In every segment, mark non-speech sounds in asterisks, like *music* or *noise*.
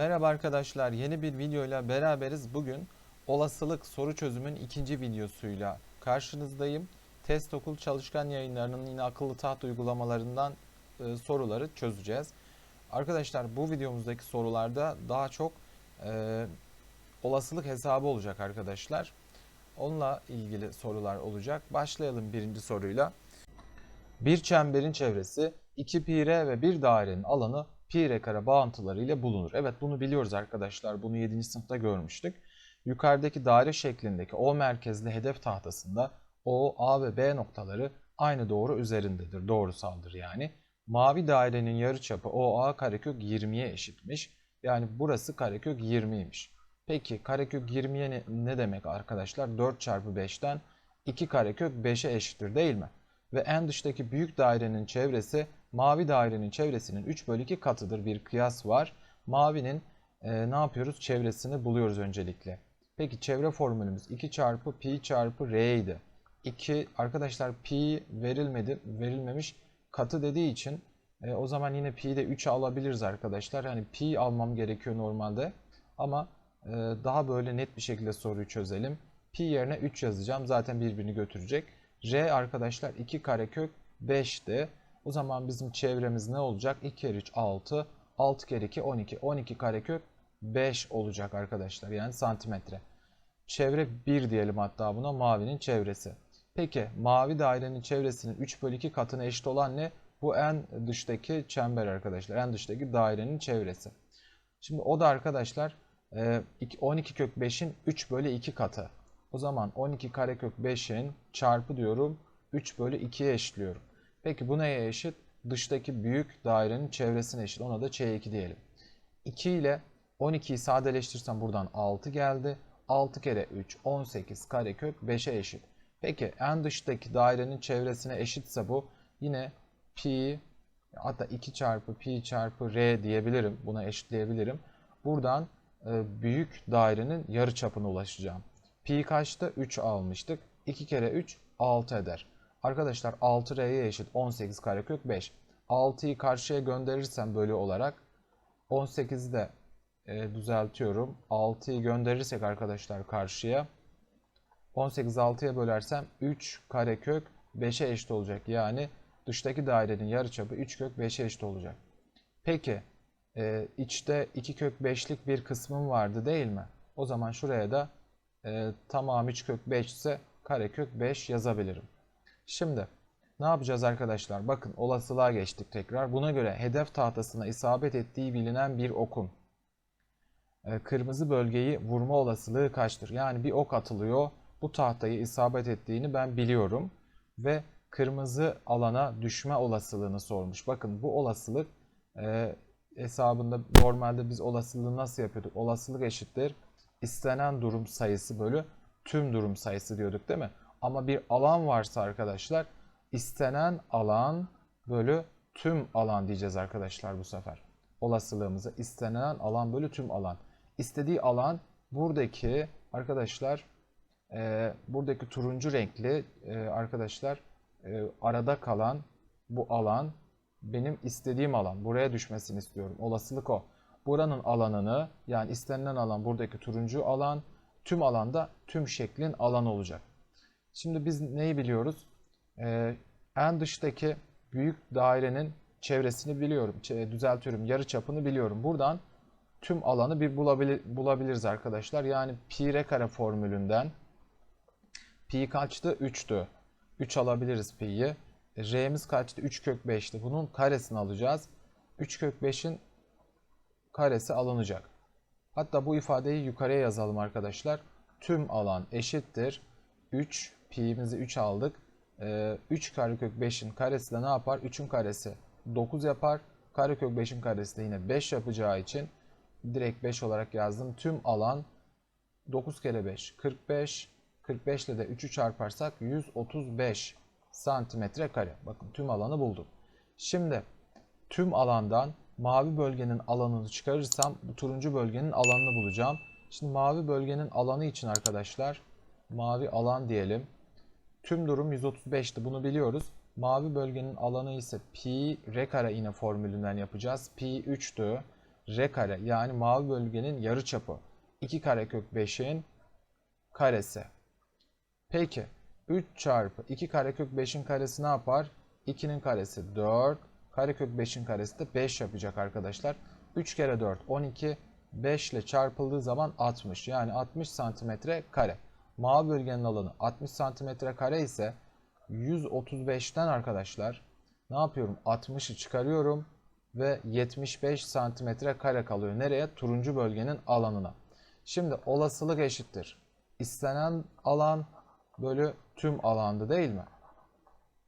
Merhaba arkadaşlar, yeni bir videoyla beraberiz. Bugün olasılık soru çözümün ikinci videosuyla karşınızdayım. Test Okul Çalışkan Yayınları'nın yine akıllı taht uygulamalarından e, soruları çözeceğiz. Arkadaşlar bu videomuzdaki sorularda daha çok e, olasılık hesabı olacak arkadaşlar. Onunla ilgili sorular olacak. Başlayalım birinci soruyla. Bir çemberin çevresi 2 pi ve bir dairenin alanı pi r kare bağıntıları ile bulunur. Evet bunu biliyoruz arkadaşlar. Bunu 7. sınıfta görmüştük. Yukarıdaki daire şeklindeki O merkezli hedef tahtasında O, A ve B noktaları aynı doğru üzerindedir. Doğrusaldır yani. Mavi dairenin yarıçapı OA karekök 20'ye eşitmiş. Yani burası karekök 20'ymiş. Peki karekök 20'ye ne, ne demek arkadaşlar? 4 çarpı 5'ten 2 karekök 5'e eşittir değil mi? Ve en dıştaki büyük dairenin çevresi mavi dairenin çevresinin 3 bölü 2 katıdır bir kıyas var. Mavinin e, ne yapıyoruz? Çevresini buluyoruz öncelikle. Peki çevre formülümüz 2 çarpı pi çarpı r idi. 2 arkadaşlar pi verilmedi, verilmemiş katı dediği için e, o zaman yine pi de 3'e alabiliriz arkadaşlar. Yani pi almam gerekiyor normalde ama e, daha böyle net bir şekilde soruyu çözelim. Pi yerine 3 yazacağım. Zaten birbirini götürecek. R arkadaşlar 2 karekök 5'ti. O zaman bizim çevremiz ne olacak? 2 kere 3 6. 6 kere 2 12. 12 karekök 5 olacak arkadaşlar. Yani santimetre. Çevre 1 diyelim hatta buna mavinin çevresi. Peki mavi dairenin çevresinin 3 bölü 2 katına eşit olan ne? Bu en dıştaki çember arkadaşlar. En dıştaki dairenin çevresi. Şimdi o da arkadaşlar 12 kök 5'in 3 bölü 2 katı. O zaman 12 karekök 5'in çarpı diyorum 3 bölü 2'ye eşitliyorum. Peki bu neye eşit? Dıştaki büyük dairenin çevresine eşit. Ona da Ç2 diyelim. 2 ile 12'yi sadeleştirsem buradan 6 geldi. 6 kere 3 18 karekök 5'e eşit. Peki en dıştaki dairenin çevresine eşitse bu yine pi hatta 2 çarpı pi çarpı r diyebilirim. Buna eşitleyebilirim. Buradan büyük dairenin yarı çapına ulaşacağım. Pi kaçtı? 3 almıştık. 2 kere 3 6 eder. Arkadaşlar 6R'ye eşit 18 karekök 5. 6'yı karşıya gönderirsem bölü olarak 18'i de e, düzeltiyorum. 6'yı gönderirsek arkadaşlar karşıya 18 6'ya bölersem 3 karekök 5'e eşit olacak. Yani dıştaki dairenin yarıçapı 3 kök 5'e eşit olacak. Peki e, içte 2 kök 5'lik bir kısmım vardı değil mi? O zaman şuraya da e, tamam 3 kök 5 ise karekök 5 yazabilirim. Şimdi ne yapacağız arkadaşlar? Bakın olasılığa geçtik tekrar. Buna göre hedef tahtasına isabet ettiği bilinen bir okun e, kırmızı bölgeyi vurma olasılığı kaçtır? Yani bir ok atılıyor. Bu tahtayı isabet ettiğini ben biliyorum. Ve kırmızı alana düşme olasılığını sormuş. Bakın bu olasılık e, hesabında normalde biz olasılığı nasıl yapıyorduk? Olasılık eşittir istenen durum sayısı bölü tüm durum sayısı diyorduk değil mi? Ama bir alan varsa arkadaşlar istenen alan bölü tüm alan diyeceğiz arkadaşlar bu sefer. Olasılığımızı istenen alan bölü tüm alan. İstediği alan buradaki arkadaşlar e, buradaki turuncu renkli e, arkadaşlar e, arada kalan bu alan benim istediğim alan. Buraya düşmesini istiyorum. Olasılık o. Buranın alanını yani istenilen alan buradaki turuncu alan tüm alanda tüm şeklin alan olacak. Şimdi biz neyi biliyoruz? Ee, en dıştaki büyük dairenin çevresini biliyorum. Düzeltiyorum. Yarı çapını biliyorum. Buradan tüm alanı bir bulabilir, bulabiliriz arkadaşlar. Yani pi r kare formülünden pi kaçtı? 3'tü. 3 alabiliriz pi'yi. R'miz kaçtı? 3 kök 5'ti. Bunun karesini alacağız. 3 kök 5'in karesi alınacak. Hatta bu ifadeyi yukarıya yazalım arkadaşlar. Tüm alan eşittir. 3 pi'mizi 3 aldık. 3 karekök 5'in karesi de ne yapar? 3'ün karesi 9 yapar. Karekök 5'in karesi de yine 5 yapacağı için direkt 5 olarak yazdım. Tüm alan 9 kere 5 45. 45 ile de 3'ü çarparsak 135 santimetre kare. Bakın tüm alanı buldum. Şimdi tüm alandan mavi bölgenin alanını çıkarırsam bu turuncu bölgenin alanını bulacağım. Şimdi mavi bölgenin alanı için arkadaşlar mavi alan diyelim. Tüm durum 135'ti bunu biliyoruz. Mavi bölgenin alanı ise pi r kare yine formülünden yapacağız. Pi 3'tü. r kare yani mavi bölgenin yarıçapı 2 karekök 5'in karesi. Peki 3 çarpı 2 karekök 5'in karesi ne yapar? 2'nin karesi 4. Karekök 5'in karesi de 5 yapacak arkadaşlar. 3 kere 4 12. 5 ile çarpıldığı zaman 60. Yani 60 santimetre kare. Mavi bölgenin alanı 60 santimetre kare ise 135'ten arkadaşlar ne yapıyorum? 60'ı çıkarıyorum ve 75 santimetre kare kalıyor. Nereye? Turuncu bölgenin alanına. Şimdi olasılık eşittir. İstenen alan bölü tüm alandı değil mi?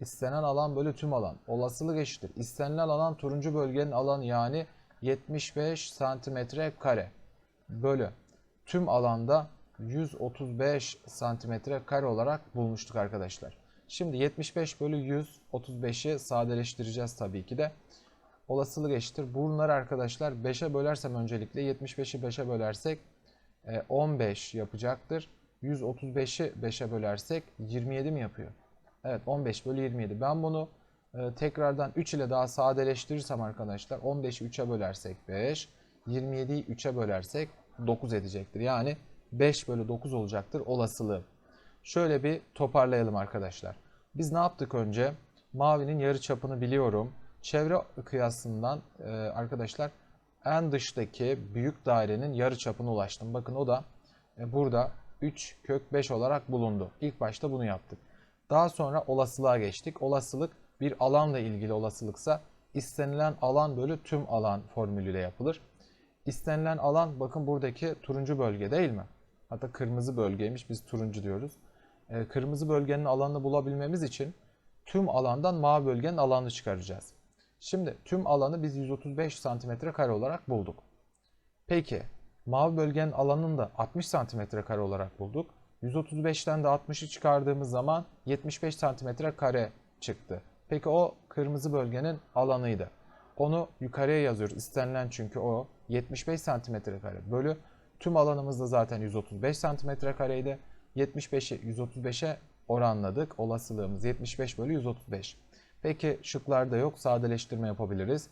İstenen alan bölü tüm alan. Olasılık eşittir. İstenilen alan turuncu bölgenin alanı yani 75 santimetre kare bölü tüm alanda 135 santimetre kare olarak bulmuştuk arkadaşlar. Şimdi 75 bölü 135'i sadeleştireceğiz tabii ki de. Olasılık eşittir. Bunları arkadaşlar 5'e bölersem öncelikle 75'i 5'e bölersek e, 15 yapacaktır. 135'i 5'e bölersek 27 mi yapıyor? Evet 15 bölü 27. Ben bunu e, tekrardan 3 ile daha sadeleştirirsem arkadaşlar 15'i 3'e bölersek 5, 27'yi 3'e bölersek 9 edecektir. Yani 5 bölü 9 olacaktır olasılığı. Şöyle bir toparlayalım arkadaşlar. Biz ne yaptık önce? Mavinin yarı çapını biliyorum. Çevre kıyasından e, arkadaşlar en dıştaki büyük dairenin yarı çapına ulaştım. Bakın o da e, burada 3 kök 5 olarak bulundu. İlk başta bunu yaptık. Daha sonra olasılığa geçtik. Olasılık bir alanla ilgili olasılıksa istenilen alan bölü tüm alan formülüyle yapılır. İstenilen alan bakın buradaki turuncu bölge değil mi? Hatta kırmızı bölgeymiş biz turuncu diyoruz. Ee, kırmızı bölgenin alanını bulabilmemiz için tüm alandan mavi bölgenin alanını çıkaracağız. Şimdi tüm alanı biz 135 santimetre kare olarak bulduk. Peki mavi bölgenin alanını da 60 santimetre kare olarak bulduk. 135'ten de 60'ı çıkardığımız zaman 75 santimetre kare çıktı. Peki o kırmızı bölgenin alanıydı. Onu yukarıya yazıyoruz. İstenilen çünkü o 75 santimetre kare bölü tüm alanımız da zaten 135 santimetre kareydi. 75'i 135'e oranladık. Olasılığımız 75 bölü 135. Peki şıklarda yok. Sadeleştirme yapabiliriz.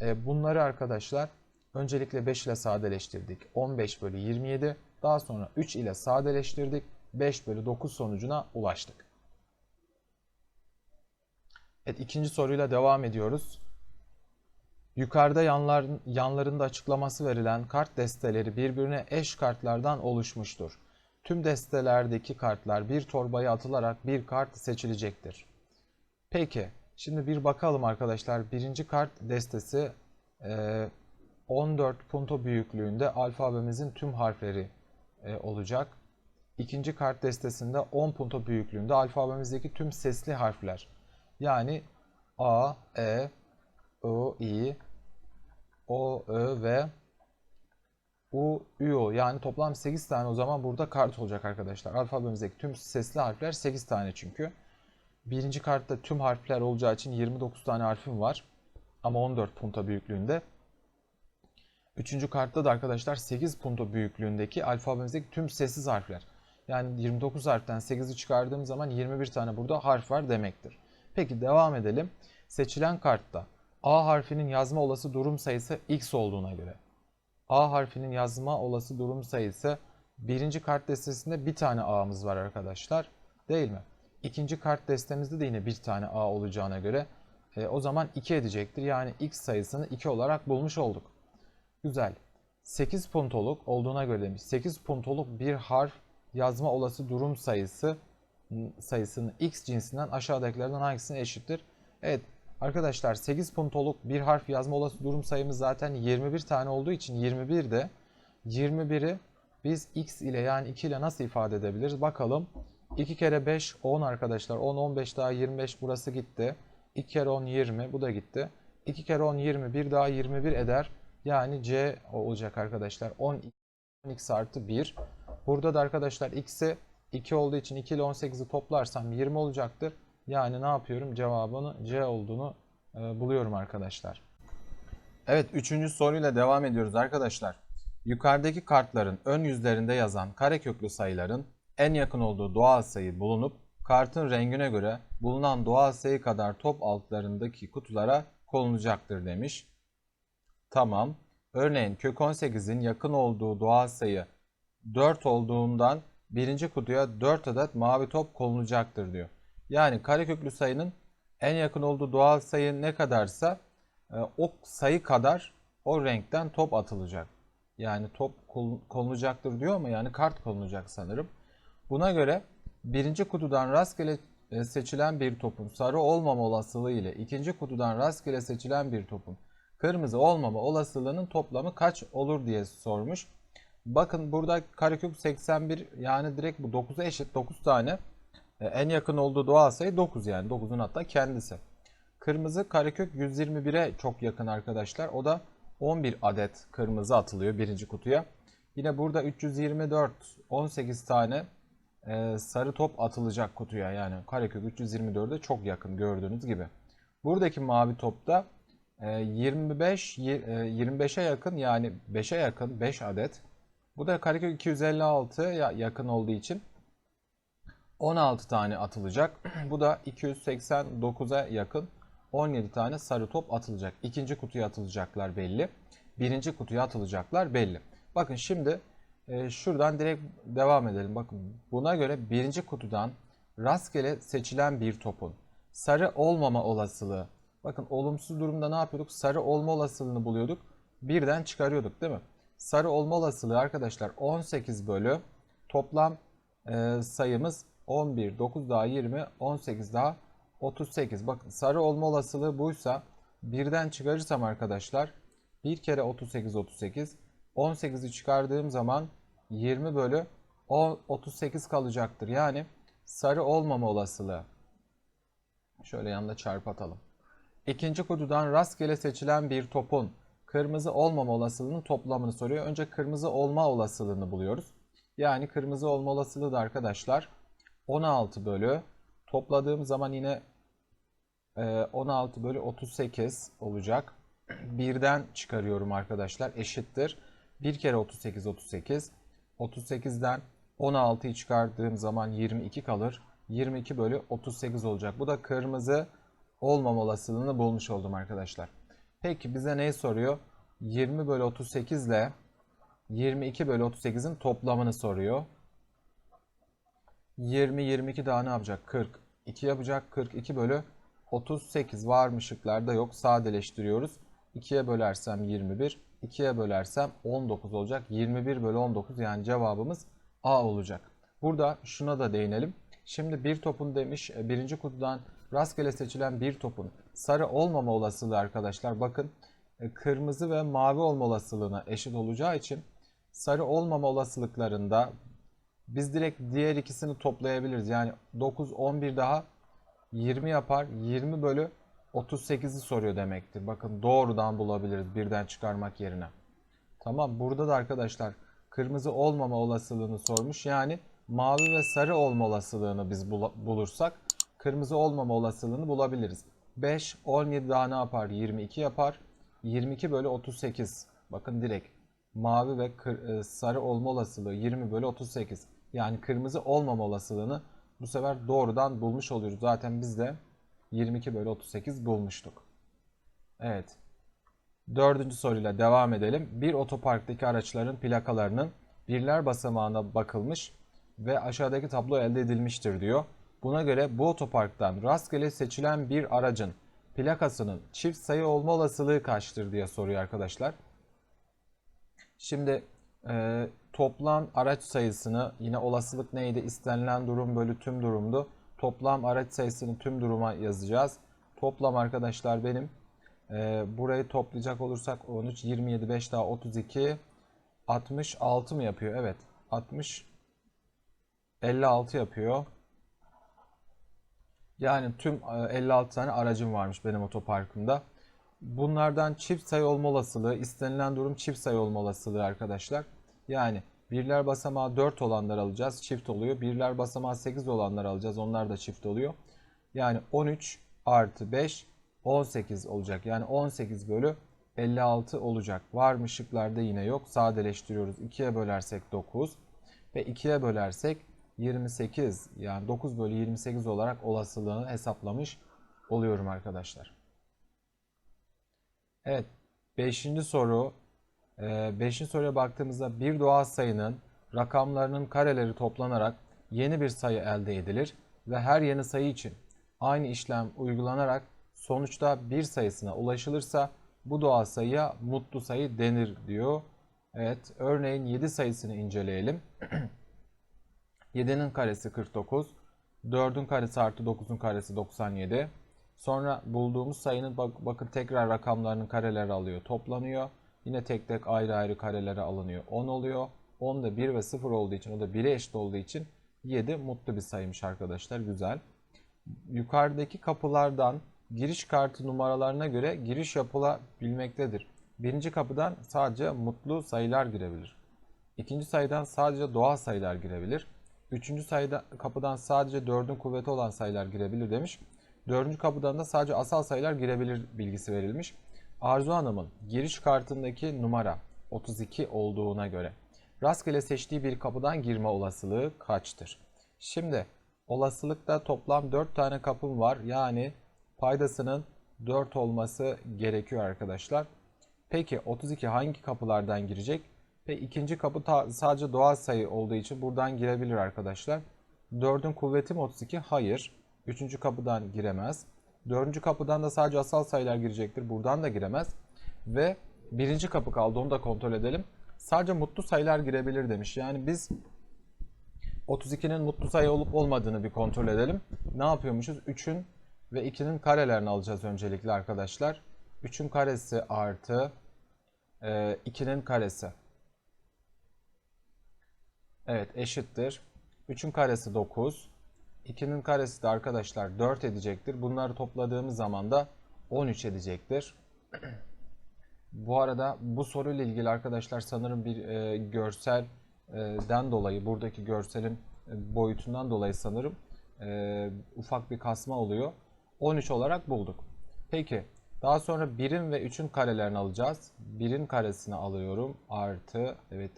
E, bunları arkadaşlar öncelikle 5 ile sadeleştirdik. 15 bölü 27. Daha sonra 3 ile sadeleştirdik. 5 bölü 9 sonucuna ulaştık. Evet ikinci soruyla devam ediyoruz. Yukarıda yanlar, yanlarında açıklaması verilen kart desteleri birbirine eş kartlardan oluşmuştur. Tüm destelerdeki kartlar bir torbaya atılarak bir kart seçilecektir. Peki şimdi bir bakalım arkadaşlar. Birinci kart destesi 14 punto büyüklüğünde alfabemizin tüm harfleri e, olacak. İkinci kart destesinde 10 punto büyüklüğünde alfabemizdeki tüm sesli harfler. Yani A, E, I, I, O, Ö ve U, Ü, Yani toplam 8 tane o zaman burada kart olacak arkadaşlar. Alfabemizdeki tüm sesli harfler 8 tane çünkü. Birinci kartta tüm harfler olacağı için 29 tane harfim var. Ama 14 punto büyüklüğünde. Üçüncü kartta da arkadaşlar 8 punto büyüklüğündeki alfabemizdeki tüm sessiz harfler. Yani 29 harften 8'i çıkardığım zaman 21 tane burada harf var demektir. Peki devam edelim. Seçilen kartta A harfinin yazma olası durum sayısı x olduğuna göre A harfinin yazma olası durum sayısı birinci kart destesinde bir tane A'mız var arkadaşlar. Değil mi? İkinci kart destemizde de yine bir tane A olacağına göre e, o zaman 2 edecektir. Yani x sayısını 2 olarak bulmuş olduk. Güzel. 8 puntoluk olduğuna göre demiş. 8 puntoluk bir harf yazma olası durum sayısı sayısının x cinsinden aşağıdakilerden hangisine eşittir? Evet arkadaşlar 8 puntoluk bir harf yazma olası durum sayımız zaten 21 tane olduğu için 21 de 21'i biz x ile yani 2 ile nasıl ifade edebiliriz? Bakalım. 2 kere 5 10 arkadaşlar. 10 15 daha 25 burası gitti. 2 kere 10 20 bu da gitti. 2 kere 10 20 bir daha 21 eder. Yani C olacak arkadaşlar. 10 x artı 1. Burada da arkadaşlar x'i 2 olduğu için 2 ile 18'i toplarsam 20 olacaktır. Yani ne yapıyorum? Cevabını C olduğunu e, buluyorum arkadaşlar. Evet üçüncü soruyla devam ediyoruz arkadaşlar. Yukarıdaki kartların ön yüzlerinde yazan kareköklü sayıların en yakın olduğu doğal sayı bulunup kartın rengine göre bulunan doğal sayı kadar top altlarındaki kutulara konulacaktır demiş. Tamam. Örneğin kök 18'in yakın olduğu doğal sayı 4 olduğundan birinci kutuya 4 adet mavi top konulacaktır diyor. Yani kareköklü sayının en yakın olduğu doğal sayı ne kadarsa e, o sayı kadar o renkten top atılacak. Yani top konulacaktır diyor ama yani kart konulacak sanırım. Buna göre birinci kutudan rastgele e, seçilen bir topun sarı olmama olasılığı ile ikinci kutudan rastgele seçilen bir topun kırmızı olmama olasılığının toplamı kaç olur diye sormuş. Bakın burada karekök 81 yani direkt bu 9'a eşit 9 tane. E, en yakın olduğu doğal sayı 9 yani 9'un hatta kendisi. Kırmızı karekök 121'e çok yakın arkadaşlar. O da 11 adet kırmızı atılıyor birinci kutuya. Yine burada 324 18 tane e, sarı top atılacak kutuya. Yani karekök 324'e çok yakın gördüğünüz gibi. Buradaki mavi topta e, 25 y- e, 25'e yakın yani 5'e yakın 5 adet. Bu da karekök 256'ya yakın olduğu için 16 tane atılacak. *clears throat* Bu da 289'a yakın 17 tane sarı top atılacak. İkinci kutuya atılacaklar belli. Birinci kutuya atılacaklar belli. Bakın şimdi e, şuradan direkt devam edelim. Bakın buna göre birinci kutudan rastgele seçilen bir topun sarı olmama olasılığı. Bakın olumsuz durumda ne yapıyorduk? Sarı olma olasılığını buluyorduk. Birden çıkarıyorduk değil mi? Sarı olma olasılığı arkadaşlar 18 bölü toplam e, sayımız 11, 9 daha 20, 18 daha 38. Bakın sarı olma olasılığı buysa birden çıkarırsam arkadaşlar 1 kere 38 38 18'i çıkardığım zaman 20 bölü 10, 38 kalacaktır. Yani sarı olmama olasılığı. Şöyle yanında çarpı atalım. İkinci kutudan rastgele seçilen bir topun kırmızı olmama olasılığının toplamını soruyor. Önce kırmızı olma olasılığını buluyoruz. Yani kırmızı olma olasılığı da arkadaşlar 16 bölü topladığım zaman yine e, 16 bölü 38 olacak. Birden çıkarıyorum arkadaşlar eşittir. 1 kere 38 38. 38'den 16'yı çıkardığım zaman 22 kalır. 22 bölü 38 olacak. Bu da kırmızı olmama olasılığını bulmuş oldum arkadaşlar. Peki bize neyi soruyor? 20 bölü 38 ile 22 bölü 38'in toplamını soruyor. 20, 22 daha ne yapacak? 40. 2 yapacak. 42 bölü 38 var mı şıklarda yok. Sadeleştiriyoruz. 2'ye bölersem 21. 2'ye bölersem 19 olacak. 21 bölü 19 yani cevabımız A olacak. Burada şuna da değinelim. Şimdi bir topun demiş e, birinci kutudan rastgele seçilen bir topun sarı olmama olasılığı arkadaşlar bakın e, kırmızı ve mavi olma olasılığına eşit olacağı için sarı olmama olasılıklarında biz direkt diğer ikisini toplayabiliriz. Yani 9, 11 daha 20 yapar. 20 bölü 38'i soruyor demektir. Bakın doğrudan bulabiliriz birden çıkarmak yerine. Tamam burada da arkadaşlar kırmızı olmama olasılığını sormuş. Yani mavi ve sarı olma olasılığını biz bulursak kırmızı olmama olasılığını bulabiliriz. 5, 17 daha ne yapar? 22 yapar. 22 bölü 38. Bakın direkt mavi ve kır, sarı olma olasılığı 20 bölü 38. Yani kırmızı olmama olasılığını bu sefer doğrudan bulmuş oluyoruz. Zaten biz de 22 bölü 38 bulmuştuk. Evet. Dördüncü soruyla devam edelim. Bir otoparktaki araçların plakalarının birler basamağına bakılmış ve aşağıdaki tablo elde edilmiştir diyor. Buna göre bu otoparktan rastgele seçilen bir aracın plakasının çift sayı olma olasılığı kaçtır diye soruyor arkadaşlar. Şimdi toplam araç sayısını yine olasılık neydi? İstenilen durum bölü tüm durumdu. Toplam araç sayısını tüm duruma yazacağız. Toplam arkadaşlar benim e, burayı toplayacak olursak 13, 27, 5 daha 32, 66 mı yapıyor? Evet 60, 56 yapıyor. Yani tüm 56 tane aracım varmış benim otoparkımda. Bunlardan çift sayı olma olasılığı, istenilen durum çift sayı olma olasılığı arkadaşlar. Yani birler basamağı 4 olanlar alacağız, çift oluyor. Birler basamağı 8 olanlar alacağız, onlar da çift oluyor. Yani 13 artı 5, 18 olacak. Yani 18 bölü 56 olacak. Var mı şıklarda yine yok. Sadeleştiriyoruz. 2'ye bölersek 9 ve 2'ye bölersek 28 yani 9 bölü 28 olarak olasılığını hesaplamış oluyorum arkadaşlar. Evet 5. soru 5. soruya baktığımızda bir doğal sayının rakamlarının kareleri toplanarak yeni bir sayı elde edilir ve her yeni sayı için aynı işlem uygulanarak sonuçta bir sayısına ulaşılırsa bu doğal sayıya mutlu sayı denir diyor. Evet, örneğin 7 sayısını inceleyelim. *clears throat* 7'nin karesi 49, 4'ün karesi artı 9'un karesi 97. Sonra bulduğumuz sayının bak, bakın tekrar rakamlarının kareleri alıyor, toplanıyor. Yine tek tek ayrı ayrı karelere alınıyor. 10 oluyor. 10 da 1 ve 0 olduğu için, o da 1'e eşit olduğu için 7 mutlu bir sayıymış arkadaşlar. Güzel. Yukarıdaki kapılardan giriş kartı numaralarına göre giriş yapılabilmektedir. Birinci kapıdan sadece mutlu sayılar girebilir. İkinci sayıdan sadece doğal sayılar girebilir. Üçüncü sayıda kapıdan sadece dördün kuvveti olan sayılar girebilir demiş. Dördüncü kapıdan da sadece asal sayılar girebilir bilgisi verilmiş. Arzu Hanım'ın giriş kartındaki numara 32 olduğuna göre rastgele seçtiği bir kapıdan girme olasılığı kaçtır? Şimdi olasılıkta toplam 4 tane kapım var. Yani paydasının 4 olması gerekiyor arkadaşlar. Peki 32 hangi kapılardan girecek? Ve ikinci kapı sadece doğal sayı olduğu için buradan girebilir arkadaşlar. 4'ün kuvveti mi 32? Hayır. Üçüncü kapıdan giremez. Dördüncü kapıdan da sadece asal sayılar girecektir. Buradan da giremez. Ve birinci kapı kaldı. Onu da kontrol edelim. Sadece mutlu sayılar girebilir demiş. Yani biz 32'nin mutlu sayı olup olmadığını bir kontrol edelim. Ne yapıyormuşuz? 3'ün ve 2'nin karelerini alacağız öncelikle arkadaşlar. 3'ün karesi artı 2'nin karesi. Evet eşittir. 3'ün karesi 9. 2'nin karesi de arkadaşlar 4 edecektir. Bunları topladığımız zaman da 13 edecektir. bu arada bu soruyla ilgili arkadaşlar sanırım bir e, görselden dolayı buradaki görselin e, boyutundan dolayı sanırım e, ufak bir kasma oluyor. 13 olarak bulduk. Peki daha sonra 1'in ve 3'ün karelerini alacağız. 1'in karesini alıyorum. Artı evet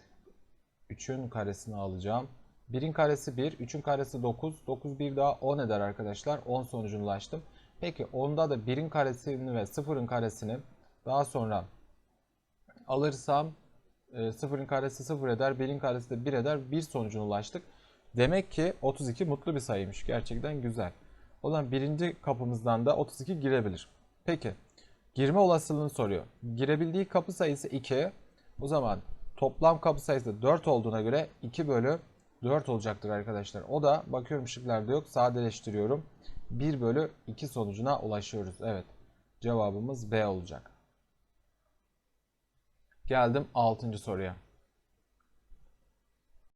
3'ün karesini alacağım. 1'in karesi 1, 3'ün karesi 9. 9 bir daha 10 eder arkadaşlar. 10 sonucuna ulaştım. Peki onda da 1'in karesini ve 0'ın karesini daha sonra alırsam 0'ın karesi 0 eder, 1'in karesi de 1 eder. 1 sonucuna ulaştık. Demek ki 32 mutlu bir sayıymış. Gerçekten güzel. O zaman birinci kapımızdan da 32 girebilir. Peki girme olasılığını soruyor. Girebildiği kapı sayısı 2. O zaman toplam kapı sayısı 4 olduğuna göre 2 bölü 4 olacaktır arkadaşlar. O da bakıyorum şıklarda yok. Sadeleştiriyorum. 1 bölü 2 sonucuna ulaşıyoruz. Evet. Cevabımız B olacak. Geldim 6. soruya.